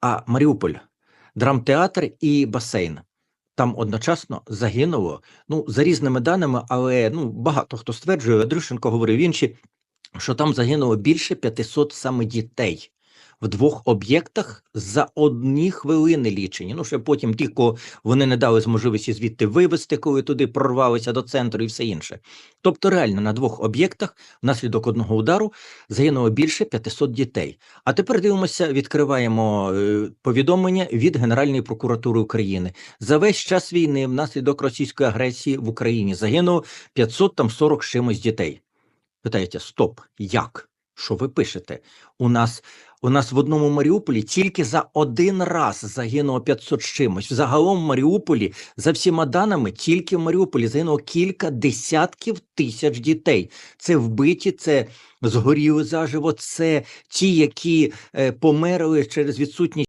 А Маріуполь, драмтеатр і басейн. Там одночасно загинуло, ну, за різними даними, але ну, багато хто стверджує, Андрющенко говорив інші, що там загинуло більше 500 саме дітей в двох об'єктах за одні хвилини лічені. Ну, ще потім ті, кого вони не дали можливості звідти вивезти, коли туди прорвалися до центру і все інше. Тобто, реально на двох об'єктах внаслідок одного удару загинуло більше 500 дітей. А тепер дивимося, відкриваємо е, повідомлення від Генеральної прокуратури України. За весь час війни внаслідок російської агресії в Україні загинуло 540 з чимось дітей. Питаєте, стоп, як? Що ви пишете? У нас у нас в одному Маріуполі тільки за один раз загинуло 500 з чимось. Взагалом в Маріуполі, за всіма даними, тільки в Маріуполі загинуло кілька десятків тисяч дітей. Це вбиті, це згоріли заживо, це ті, які е, померли через відсутність.